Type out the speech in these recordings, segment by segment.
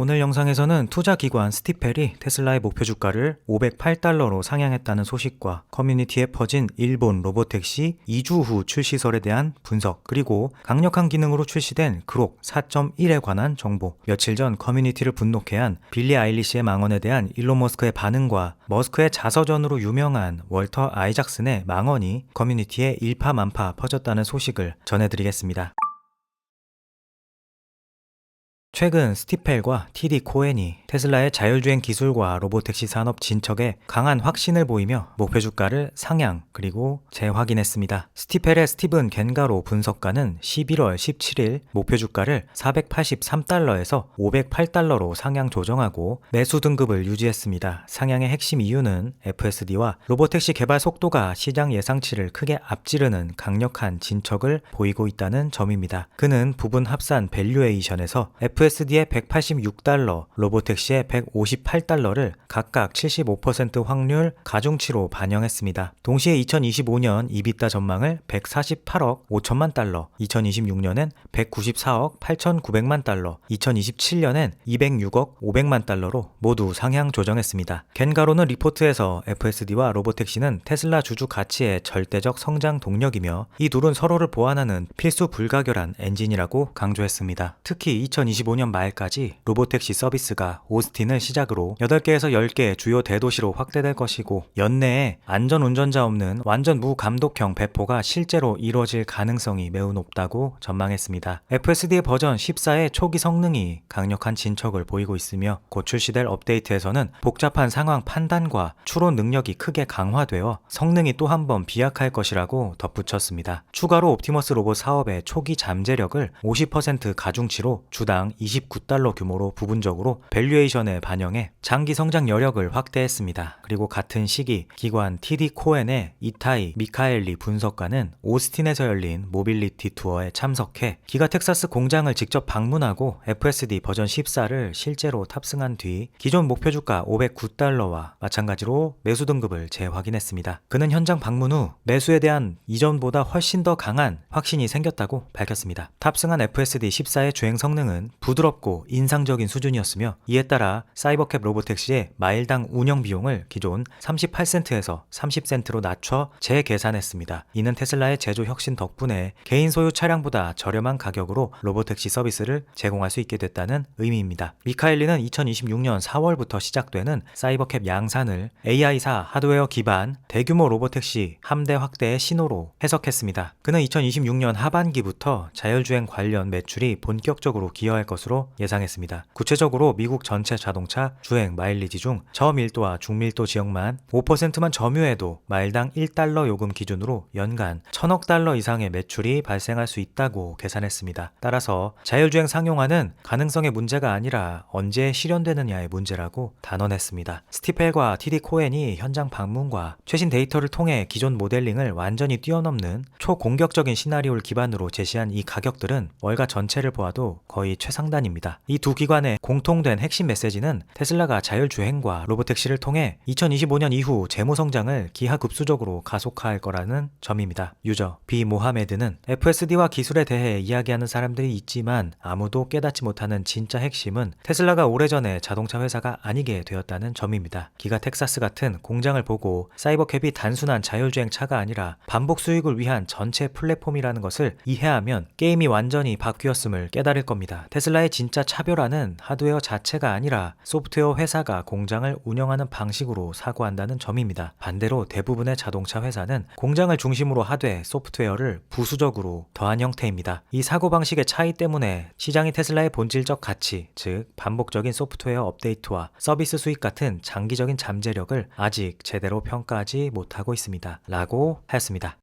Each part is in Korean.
오늘 영상에서는 투자기관 스티펠이 테슬라의 목표 주가를 508달러로 상향했다는 소식과 커뮤니티에 퍼진 일본 로보택시 2주 후 출시설에 대한 분석, 그리고 강력한 기능으로 출시된 그록 4.1에 관한 정보, 며칠 전 커뮤니티를 분노케 한 빌리 아일리시의 망언에 대한 일론 머스크의 반응과 머스크의 자서전으로 유명한 월터 아이작슨의 망언이 커뮤니티에 일파만파 퍼졌다는 소식을 전해드리겠습니다. 최근 스티펠과 TD 코엔이 테슬라의 자율주행 기술과 로보택시 산업 진척에 강한 확신을 보이며 목표 주가를 상향 그리고 재확인했습니다. 스티펠의 스티븐 겐가로 분석가는 11월 17일 목표 주가를 483달러에서 508달러로 상향 조정하고 매수 등급을 유지했습니다. 상향의 핵심 이유는 FSD와 로보택시 개발 속도가 시장 예상치를 크게 앞지르는 강력한 진척을 보이고 있다는 점입니다. 그는 부분 합산 밸류에이션에서 FSD의 186달러, 로보택시의 158달러를 각각 75% 확률 가중치로 반영했습니다. 동시에 2025년 이비타 전망을 148억 5천만 달러, 2026년엔 194억 8,900만 달러, 2027년엔 206억 500만 달러로 모두 상향 조정했습니다. 겐가로는 리포트에서 FSD와 로보택시는 테슬라 주주 가치의 절대적 성장 동력이며 이 둘은 서로를 보완하는 필수 불가결한 엔진이라고 강조했습니다. 특히 2025년 말까지 로보택시 서비스가 오스틴을 시작으로 8개에서 10개 주요 대도시로 확대될 것이고 연내에 안전 운전자 없는 완전 무감독형 배포가 실제로 이루어질 가능성이 매우 높다고 전망했습니다. FSD 버전 14의 초기 성능이 강력한 진척을 보이고 있으며 곧 출시될 업데이트에서는 복잡한 상황 판단과 추론 능력이 크게 강화되어 성능이 또 한 번 비약할 것이라고 덧붙였습니다. 추가로 옵티머스 로봇 사업의 초기 잠재력을 50% 가중치로 주당 29달러 규모로 부분적으로 밸류에이션에 반영해 장기 성장 여력을 확대했습니다. 그리고 같은 시기 기관 TD 코엔의 이타이 미카엘리 분석가는 오스틴에서 열린 모빌리티 투어에 참석해 기가 텍사스 공장을 직접 방문하고 FSD 버전 14를 실제로 탑승한 뒤 기존 목표 주가 509달러와 마찬가지로 매수 등급을 재확인했습니다. 그는 현장 방문 후 매수에 대한 이전보다 훨씬 더 강한 확신이 생겼다고 밝혔습니다. 탑승한 FSD 14의 주행 성능은 부드럽고 인상적인 수준이었으며 이에 따라 사이버캡 로보택시의 마일당 운영 비용을 기존 38센트에서 30센트로 낮춰 재계산했습니다. 이는 테슬라의 제조 혁신 덕분에 개인 소유 차량보다 저렴한 가격으로 로보택시 서비스를 제공할 수 있게 됐다는 의미입니다. 미카엘리는 2026년 4월부터 시작되는 사이버캡 양산을 AI사 하드웨어 기반 대규모 로보택시 함대 확대의 신호로 해석했습니다. 그는 2026년 하반기부터 자율주행 관련 매출이 본격적으로 기여할 것으로 예상했습니다. 구체적으로 미국 전체 자동차 주행 마일리지 중 저밀도와 중밀도 지역만 5%만 점유해도 마일당 1달러 요금 기준으로 연간 1000억 달러 이상의 매출이 발생할 수 있다고 계산했습니다. 따라서 자율주행 상용화는 가능성의 문제가 아니라 언제 실현되느냐의 문제라고 단언했습니다. 스티펠과 TD 코엔이 현장 방문과 최신 데이터를 통해 기존 모델링을 완전히 뛰어넘는 초공격적인 시나리오를 기반으로 제시한 이 가격들은 월가 전체를 보아도 거의 최상 단입니다. 이 두 기관의 공통된 핵심 메시지는 테슬라가 자율주행과 로보택시를 통해 2025년 이후 재무 성장을 기하급수적으로 가속화할 거라는 점입니다. 유저 비 모하메드는 FSD와 기술에 대해 이야기하는 사람들이 있지만 아무도 깨닫지 못하는 진짜 핵심은 테슬라가 오래전에 자동차 회사가 아니게 되었다는 점입니다. 기가 텍사스 같은 공장을 보고 사이버캡이 단순한 자율주행 차가 아니라 반복 수익을 위한 전체 플랫폼이라는 것을 이해하면 게임이 완전히 바뀌었음을 깨달을 겁니다. 테슬라 의 진짜 차별화는 하드웨어 자체가 아니라 소프트웨어 회사가 공장을 운영하는 방식으로 사고한다는 점입니다. 반대로 대부분의 자동차 회사는 공장을 중심으로 하되 소프트웨어를 부수적으로 더한 형태입니다. 이 사고방식의 차이 때문에 시장이 테슬라의 본질적 가치, 즉 반복적인 소프트웨어 업데이트와 서비스 수익 같은 장기적인 잠재력을 아직 제대로 평가하지 못하고 있습니다. 라고 하였습니다.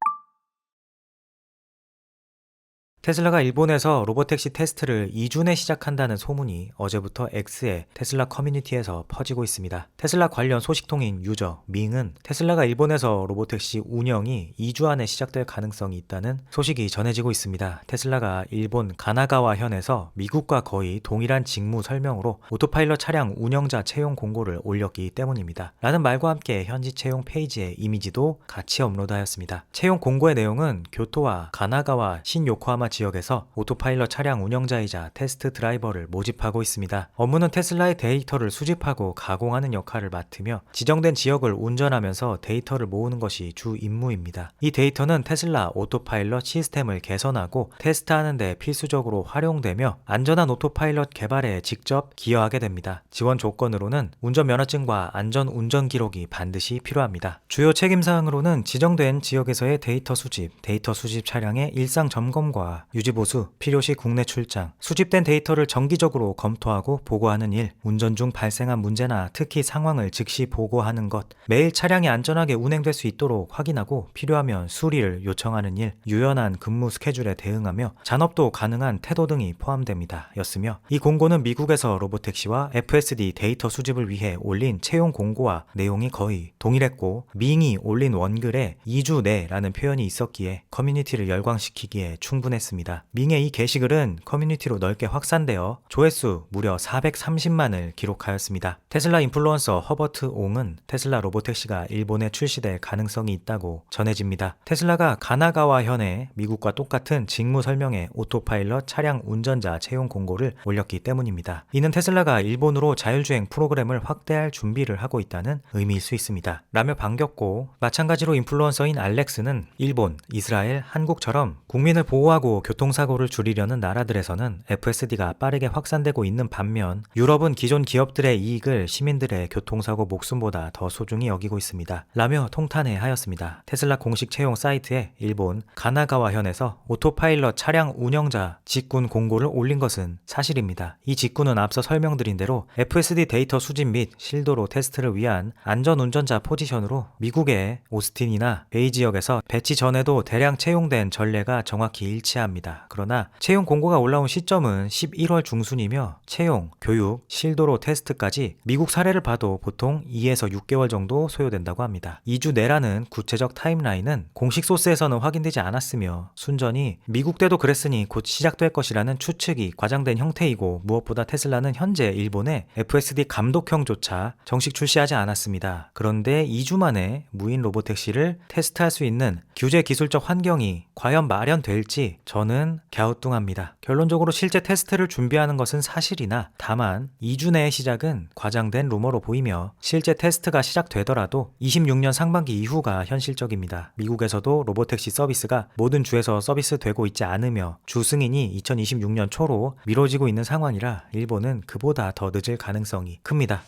테슬라가 일본에서 로보택시 테스트를 2주 내 시작한다는 소문이 어제부터 X의 테슬라 커뮤니티에서 퍼지고 있습니다. 테슬라 관련 소식통인 유저 밍은 테슬라가 일본에서 로보택시 운영이 2주 안에 시작될 가능성이 있다는 소식이 전해지고 있습니다. 테슬라가 일본 가나가와 현에서 미국과 거의 동일한 직무 설명으로 오토파일럿 차량 운영자 채용 공고를 올렸기 때문입니다. 라는 말과 함께 현지 채용 페이지의 이미지도 같이 업로드하였습니다. 채용 공고의 내용은 교토와 가나가와 신요코하마 지역에서 오토파일럿 차량 운영자이자 테스트 드라이버를 모집하고 있습니다. 업무는 테슬라의 데이터를 수집하고 가공하는 역할을 맡으며 지정된 지역을 운전하면서 데이터를 모으는 것이 주 임무입니다. 이 데이터는 테슬라 오토파일럿 시스템을 개선하고 테스트하는 데 필수적으로 활용되며 안전한 오토파일럿 개발에 직접 기여하게 됩니다. 지원 조건으로는 운전면허증과 안전 운전 기록이 반드시 필요합니다. 주요 책임 사항으로는 지정된 지역에서의 데이터 수집, 데이터 수집 차량의 일상 점검과 유지 보수, 필요시 국내 출장, 수집된 데이터를 정기적으로 검토하고 보고하는 일, 운전 중 발생한 문제나 특히 상황을 즉시 보고하는 것, 매일 차량이 안전하게 운행될 수 있도록 확인하고 필요하면 수리를 요청하는 일, 유연한 근무 스케줄에 대응하며 잔업도 가능한 태도 등이 포함됩니다. 였으며 이 공고는 미국에서 로보택시와 FSD 데이터 수집을 위해 올린 채용 공고와 내용이 거의 동일했고 밍이 올린 원글에 2주 내라는 표현이 있었기에 커뮤니티를 열광시키기에 충분했습니다. 밍의 이 게시글은 커뮤니티로 넓게 확산되어 조회수 무려 430만을 기록하였습니다. 테슬라 인플루언서 허버트 옹은 테슬라 로보택시가 일본에 출시될 가능성이 있다고 전해집니다. 테슬라가 가나가와 현에 미국과 똑같은 직무 설명에 오토파일럿 차량 운전자 채용 공고를 올렸기 때문입니다. 이는 테슬라가 일본으로 자율주행 프로그램을 확대할 준비를 하고 있다는 의미일 수 있습니다. 라며 반겼고 마찬가지로 인플루언서인 알렉스는 일본, 이스라엘, 한국처럼 국민을 보호하고 교통사고를 줄이려는 나라들에서는 FSD가 빠르게 확산되고 있는 반면 유럽은 기존 기업들의 이익을 시민들의 교통사고 목숨보다 더 소중히 여기고 있습니다. 라며 통탄해 하였습니다. 테슬라 공식 채용 사이트에 일본 가나가와 현에서 오토파일럿 차량 운영자 직군 공고를 올린 것은 사실입니다. 이 직군은 앞서 설명드린 대로 FSD 데이터 수집 및 실도로 테스트를 위한 안전 운전자 포지션으로 미국의 오스틴이나 베이 지역에서 배치 전에도 대량 채용된 전례가 정확히 일치합니다. 그러나 채용 공고가 올라온 시점은 11월 중순이며 채용, 교육, 실도로 테스트까지 미국 사례를 봐도 보통 2에서 6개월 정도 소요된다고 합니다. 2주 내라는 구체적 타임라인은 공식 소스에서는 확인되지 않았으며 순전히 미국 때도 그랬으니 곧 시작될 것이라는 추측이 과장된 형태이고 무엇보다 테슬라는 현재 일본에 FSD 감독형조차 정식 출시하지 않았습니다. 그런데 2주 만에 무인 로보택시를 테스트할 수 있는 규제 기술적 환경이 과연 마련될지 저는 갸우뚱합니다. 결론적으로 실제 테스트를 준비하는 것은 사실이나 다만 2주 내의 시작은 과장된 루머로 보이며 실제 테스트가 시작되더라도 26년 상반기 이후가 현실적입니다. 미국에서도 로보택시 서비스가 모든 주에서 서비스되고 있지 않으며 주 승인이 2026년 초로 미뤄지고 있는 상황이라 일본은 그보다 더 늦을 가능성이 큽니다.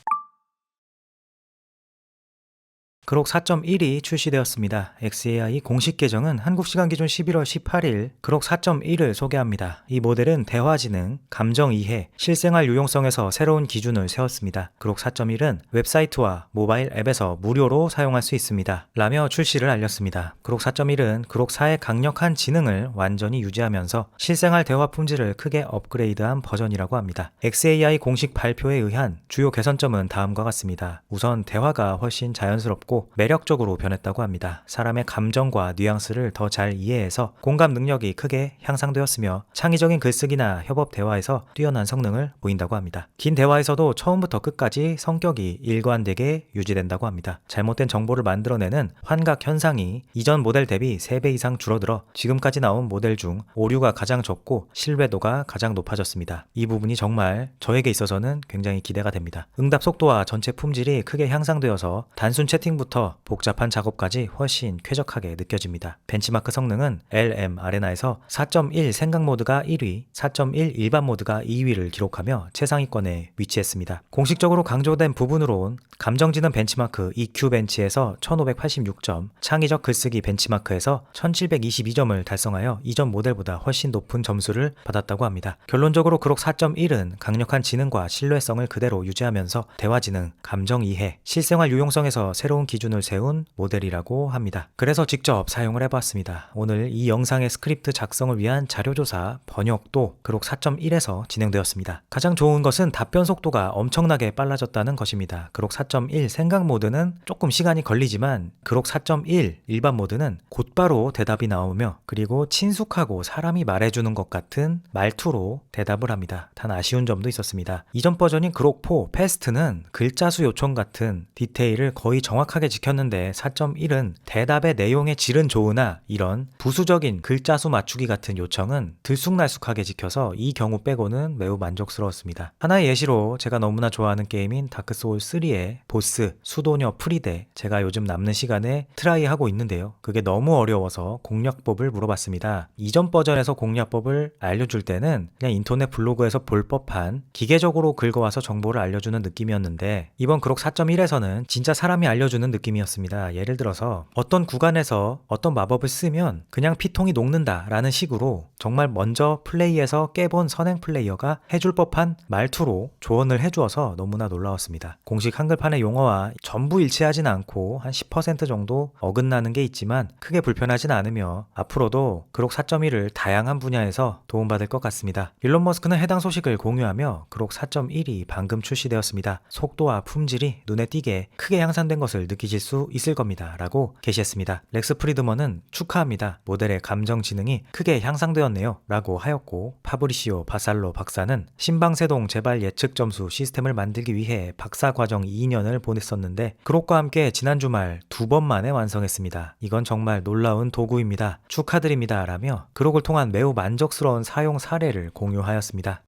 그록 4.1이 출시되었습니다. XAI 공식 계정은 한국 시간 기준 11월 18일 그록 4.1을 소개합니다. 이 모델은 대화지능, 감정 이해, 실생활 유용성에서 새로운 기준을 세웠습니다. 그록 4.1은 웹사이트와 모바일 앱에서 무료로 사용할 수 있습니다. 라며 출시를 알렸습니다. 그록 4.1은 그록 4의 강력한 지능을 완전히 유지하면서 실생활 대화 품질을 크게 업그레이드한 버전이라고 합니다. XAI 공식 발표에 의한 주요 개선점은 다음과 같습니다. 우선 대화가 훨씬 자연스럽고 매력적으로 변했다고 합니다. 사람의 감정과 뉘앙스를 더 잘 이해해서 공감 능력이 크게 향상되었으며 창의적인 글쓰기나 협업 대화에서 뛰어난 성능을 보인다고 합니다. 긴 대화에서도 처음부터 끝까지 성격이 일관되게 유지된다고 합니다. 잘못된 정보를 만들어내는 환각 현상이 이전 모델 대비 3배 이상 줄어들어 지금까지 나온 모델 중 오류가 가장 적고 신뢰도가 가장 높아졌습니다. 이 부분이 정말 저에게 있어서는 굉장히 기대가 됩니다. 응답 속도와 전체 품질이 크게 향상되어서 단순 채팅부터 부터 복잡한 작업까지 훨씬 쾌적하게 느껴집니다. 벤치마크 성능은 LM 아레나에서 4.1 생각 모드가 1위, 4.1 일반 모드가 2위를 기록하며 최상위권에 위치했습니다. 공식적으로 강조된 부분으론 감정지능 벤치마크 EQ 벤치에서 1586점, 창의적 글쓰기 벤치마크에서 1722점을 달성하여 이전 모델보다 훨씬 높은 점수를 받았다고 합니다. 결론적으로 그록 4.1은 강력한 지능과 신뢰성을 그대로 유지하면서 대화 지능, 감정 이해, 실생활 유용성에서 새로운 기준을 세운 모델이라고 합니다. 그래서 직접 사용을 해봤습니다. 오늘 이 영상의 스크립트 작성을 위한 자료조사, 번역도 그록 4.1에서 진행되었습니다. 가장 좋은 것은 답변 속도가 엄청나게 빨라졌다는 것입니다. 그록 4.1 생각 모드는 조금 시간이 걸리지만 그록 4.1 일반 모드는 곧바로 대답이 나오며 그리고 친숙하고 사람이 말해주는 것 같은 말투로 대답을 합니다. 단 아쉬운 점도 있었습니다. 이전 버전인 그록 4 패스트는 글자 수 요청 같은 디테일을 거의 정확하게 꼼꼼하게 지켰는데 4.1은 대답의 내용의 질은 좋으나 이런 부수적인 글자 수 맞추기 같은 요청은 들쑥날쑥하게 지켜서 이 경우 빼고는 매우 만족스러웠습니다. 하나의 예시로 제가 너무나 좋아하는 게임인 다크소울 3의 보스 수도녀 프리데 제가 요즘 남는 시간에 트라이 하고 있는데요. 그게 너무 어려워서 공략법을 물어봤습니다. 이전 버전에서 공략법을 알려줄 때는 그냥 인터넷 블로그에서 볼 법한 기계적으로 긁어와서 정보를 알려주는 느낌이었는데 이번 그록 4.1에서는 진짜 사람이 알려주는 느낌이었습니다. 예를 들어서 어떤 구간에서 어떤 마법을 쓰면 그냥 피통이 녹는다라는 식으로 정말 먼저 플레이에서 깨본 선행 플레이어가 해줄 법한 말투로 조언을 해주어서 너무나 놀라웠습니다. 공식 한글판의 용어와 전부 일치하진 않고 한 10% 정도 어긋나는 게 있지만 크게 불편하진 않으며 앞으로도 그록 4.1을 다양한 분야에서 도움받을 것 같습니다. 일론 머스크는 해당 소식을 공유하며 그록 4.1이 방금 출시되었습니다. 속도와 품질이 눈에 띄게 크게 향상된 것을 느 끼실 수 있을 겁니다. 라고 게시했습니다. 렉스 프리드먼은 축하합니다. 모델의 감정 지능이 크게 향상되었네요. 라고 하였고 파브리시오 바살로 박사는 신방세동 재발 예측 점수 시스템을 만들기 위해 박사 과정 2년을 보냈었는데 그록과 함께 지난 주말 두 번 만에 완성했습니다. 이건 정말 놀라운 도구입니다. 축하드립니다. 라며 그록을 통한 매우 만족스러운 사용 사례를 공유하였습니다.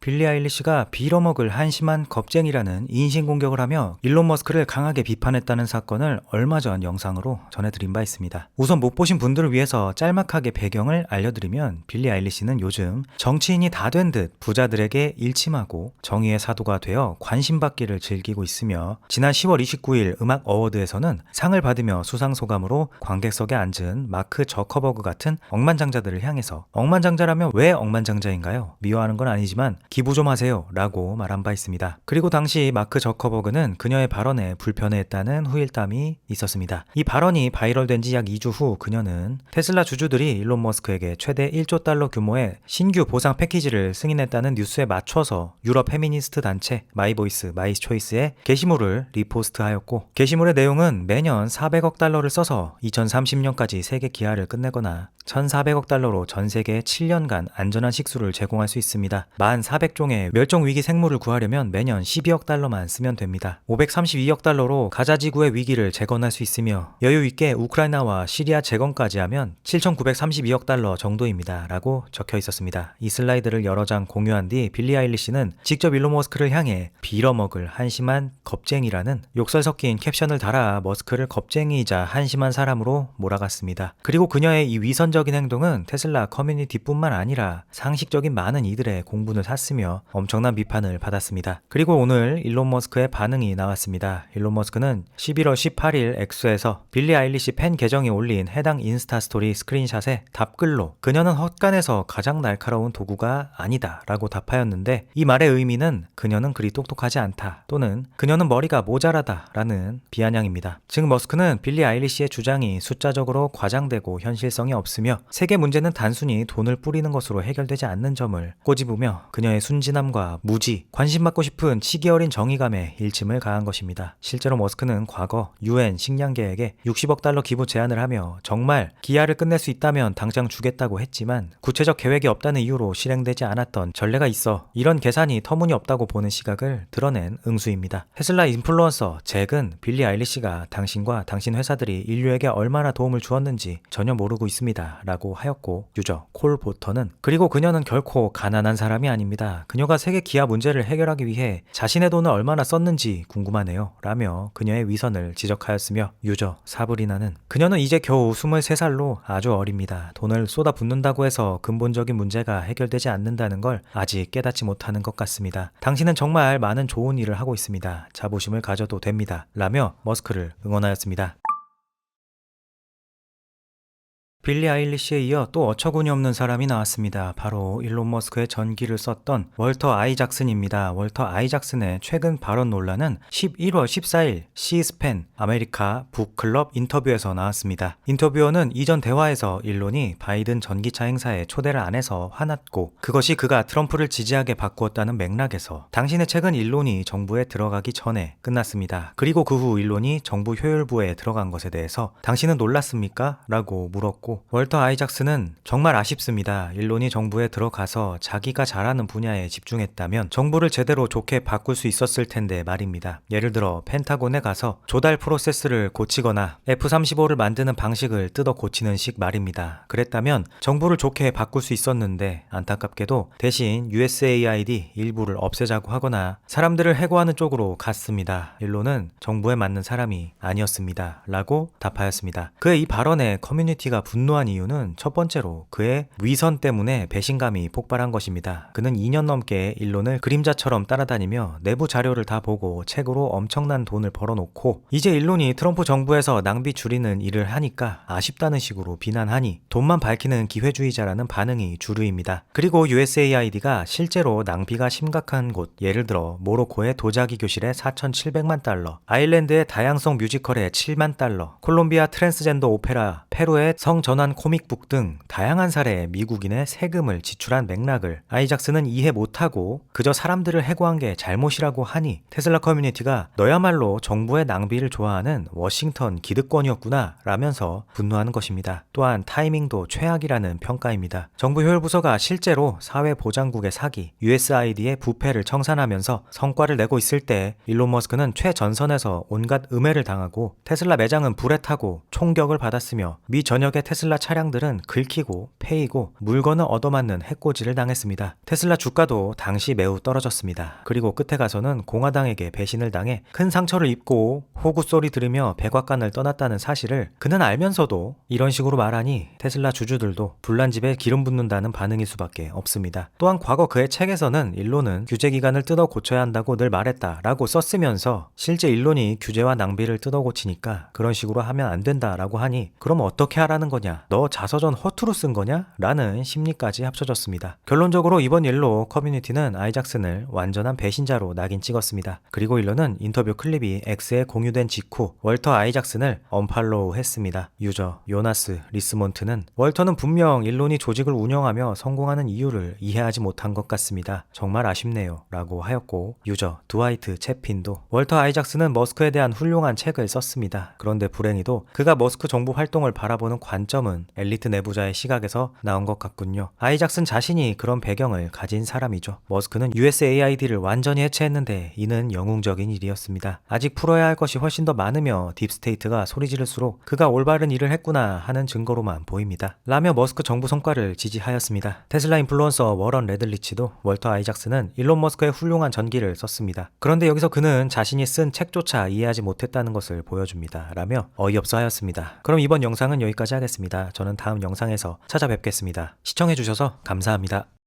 빌리 아일리시가 빌어먹을 한심한 겁쟁이라는 인신공격을 하며 일론 머스크를 강하게 비판했다는 사건을 얼마 전 영상으로 전해드린 바 있습니다. 우선 못 보신 분들을 위해서 짤막하게 배경을 알려드리면 빌리 아일리시는 요즘 정치인이 다 된 듯 부자들에게 일침하고 정의의 사도가 되어 관심받기를 즐기고 있으며 지난 10월 29일 음악 어워드에서는 상을 받으며 수상소감으로 관객석에 앉은 마크 저커버그 같은 억만장자들을 향해서 억만장자라면 왜 억만장자인가요? 미워하는 건 아니지만 기부 좀 하세요 라고 말한 바 있습니다. 그리고 당시 마크 저커버그는 그녀의 발언에 불편해했다는 후일담이 있었습니다. 이 발언이 바이럴된 지 약 2주 후 그녀는 테슬라 주주들이 일론 머스크에게 최대 1조 달러 규모의 신규 보상 패키지를 승인했다는 뉴스에 맞춰서 유럽 페미니스트 단체 마이보이스 마이초이스에 게시물을 리포스트하였고 게시물의 내용은 매년 400억 달러를 써서 2030년까지 세계 기아를 끝내거나 1,400억 달러로 전 세계 7년간 안전한 식수를 제공할 수 있습니다. 만 400종의 멸종 위기 생물을 구하려면 매년 12억 달러만 쓰면 됩니다. 532억 달러로 가자 지구의 위기를 재건할 수 있으며 여유 있게 우크라이나와 시리아 재건까지 하면 7,932억 달러 정도입니다. 라고 적혀 있었습니다. 이 슬라이드를 여러 장 공유한 뒤 빌리 아일리시는 직접 일론 머스크를 향해 빌어먹을 한심한 겁쟁이라는 욕설 섞인 캡션을 달아 머스크를 겁쟁이이자 한심한 사람으로 몰아갔습니다. 그리고 그녀의 이 위선적 인 행동은 테슬라 커뮤니티뿐만 아니라 상식적인 많은 이들의 공분을 샀으며 엄청난 비판을 받았습니다. 그리고 오늘 일론 머스크의 반응이 나왔습니다. 일론 머스크는 11월 18일 엑소에서 빌리 아일리시 팬 계정이 올린 해당 인스타 스토리 스크린샷에 답글로 그녀는 헛간에서 가장 날카로운 도구가 아니다 라고 답하였는데 이 말의 의미는 그녀는 그리 똑똑하지 않다 또는 그녀는 머리가 모자라다 라는 비아냥입니다. 즉 머스크는 빌리 아일리시의 주장이 숫자적으로 과장되고 현실성이 없으며 세계 문제는 단순히 돈을 뿌리는 것으로 해결되지 않는 점을 꼬집으며 그녀의 순진함과 무지, 관심 받고 싶은 치기 어린 정의감에 일침을 가한 것입니다. 실제로 머스크는 과거 UN 식량계에게 60억 달러 기부 제안을 하며 정말 기아를 끝낼 수 있다면 당장 주겠다고 했지만 구체적 계획이 없다는 이유로 실행되지 않았던 전례가 있어 이런 계산이 터무니없다고 보는 시각을 드러낸 응수입니다. 테슬라 인플루언서 잭은 빌리 아일리시가 당신과 당신 회사들이 인류에게 얼마나 도움을 주었는지 전혀 모르고 있습니다. 라고 하였고 유저 콜 보터는 그리고 그녀는 결코 가난한 사람이 아닙니다. 그녀가 세계 기아 문제를 해결하기 위해 자신의 돈을 얼마나 썼는지 궁금하네요. 라며 그녀의 위선을 지적하였으며 유저 사브리나는 그녀는 이제 겨우 23살로 아주 어립니다. 돈을 쏟아 붓는다고 해서 근본적인 문제가 해결되지 않는다는 걸 아직 깨닫지 못하는 것 같습니다. 당신은 정말 많은 좋은 일을 하고 있습니다. 자부심을 가져도 됩니다. 라며 머스크를 응원하였습니다. 빌리 아일리시에 이어 또 어처구니 없는 사람이 나왔습니다. 바로 일론 머스크의 전기를 썼던 월터 아이작슨입니다. 월터 아이작슨의 최근 발언 논란은 11월 14일 시스펜 아메리카 북클럽 인터뷰에서 나왔습니다. 인터뷰어는 이전 대화에서 일론이 바이든 전기차 행사에 초대를 안 해서 화났고 그것이 그가 트럼프를 지지하게 바꾸었다는 맥락에서 당신의 책은 일론이 정부에 들어가기 전에 끝났습니다. 그리고 그 후 일론이 정부 효율부에 들어간 것에 대해서 당신은 놀랐습니까? 라고 물었고 하였고 월터 아이작스는 정말 아쉽습니다. 일론이 정부에 들어가서 자기가 잘하는 분야에 집중했다면 정부를 제대로 좋게 바꿀 수 있었을 텐데 말입니다. 예를 들어 펜타곤에 가서 조달 프로세스를 고치거나 F-35를 만드는 방식을 뜯어 고치는 식 말입니다. 그랬다면 정부를 좋게 바꿀 수 있었는데 안타깝게도 대신 USAID 일부를 없애자고 하거나 사람들을 해고하는 쪽으로 갔습니다. 일론은 정부에 맞는 사람이 아니었습니다. 라고 답하였습니다. 그의 이 발언에 커뮤니티가 분 노한 이유는 첫 번째로 그의 위선 때문에 배신감이 폭발한 것입니다. 그는 2년 넘게 일론을 그림자처럼 따라다니며 내부 자료를 다 보고 책으로 엄청난 돈을 벌어놓고 이제 일론이 트럼프 정부에서 낭비 줄이는 일을 하니까 아쉽다는 식으로 비난하니 돈만 밝히는 기회주의자라는 반응이 주류입니다. 그리고 USAID가 실제로 낭비가 심각한 곳, 예를 들어 모로코의 도자기 교실에 4,700만 달러, 아일랜드의 다양성 뮤지컬에 7만 달러, 콜롬비아 트랜스젠더 오페라, 페루의 성 전환 코믹북 등 다양한 사례의 미국인의 세금을 지출한 맥락을 아이작스는 이해 못하고 그저 사람들을 해고한 게 잘못이라고 하니 테슬라 커뮤니티가 너야말로 정부의 낭비를 좋아하는 워싱턴 기득권이었구나 라면서 분노하는 것입니다. 또한 타이밍도 최악이라는 평가입니다. 정부 효율 부서가 실제로 사회보장국의 사기, USAID의 부패를 청산하면서 성과를 내고 있을 때 일론 머스크는 최전선에서 온갖 음해를 당하고 테슬라 매장은 불에 타고 총격을 받았으며 미 전역의 테슬라 차량들은 긁히고 패이고 물건을 얻어맞는 해코지를 당했습니다. 테슬라 주가도 당시 매우 떨어졌습니다. 그리고 끝에 가서는 공화당에게 배신을 당해 큰 상처를 입고 호구 소리 들으며 백악관을 떠났다는 사실을 그는 알면서도 이런 식으로 말하니 테슬라 주주들도 불난 집에 기름 붓는다는 반응일 수밖에 없습니다. 또한 과거 그의 책에서는 일론은 규제 기간을 뜯어 고쳐야 한다고 늘 말했다라고 썼으면서 실제 일론이 규제와 낭비를 뜯어 고치니까 그런 식으로 하면 안 된다라고 하니 그럼 어떻게 하라는 거냐? 너 자서전 허투루 쓴 거냐? 라는 심리까지 합쳐졌습니다. 결론적으로 이번 일로 커뮤니티는 아이작슨을 완전한 배신자로 낙인 찍었습니다. 그리고 일론은 인터뷰 클립이 X에 공유된 직후 월터 아이작슨을 언팔로우 했습니다. 유저 요나스 리스몬트는 월터는 분명 일론이 조직을 운영하며 성공하는 이유를 이해하지 못한 것 같습니다. 정말 아쉽네요. 라고 하였고 유저 드와이트 채핀도 월터 아이작슨은 머스크에 대한 훌륭한 책을 썼습니다. 그런데 불행히도 그가 머스크 정부 활동을 바라보는 관점 은 엘리트 내부자의 시각에서 나온 것 같군요. 아이작슨 자신이 그런 배경을 가진 사람이죠. 머스크는 USAID를 완전히 해체했는데 이는 영웅적인 일이었습니다. 아직 풀어야 할 것이 훨씬 더 많으며 딥스테이트가 소리 지를수록 그가 올바른 일을 했구나 하는 증거로만 보입니다. 라며 머스크 정부 성과를 지지하였습니다. 테슬라 인플루언서 워런 레들리치도 월터 아이작스는 일론 머스크의 훌륭한 전기를 썼습니다. 그런데 여기서 그는 자신이 쓴 책조차 이해하지 못했다는 것을 보여줍니다. 라며 어이없어 하였습니다. 그럼 이번 영상은 여기까지 하겠 습니다. 저는 다음 영상에서 찾아뵙겠습니다. 시청해주셔서 감사합니다.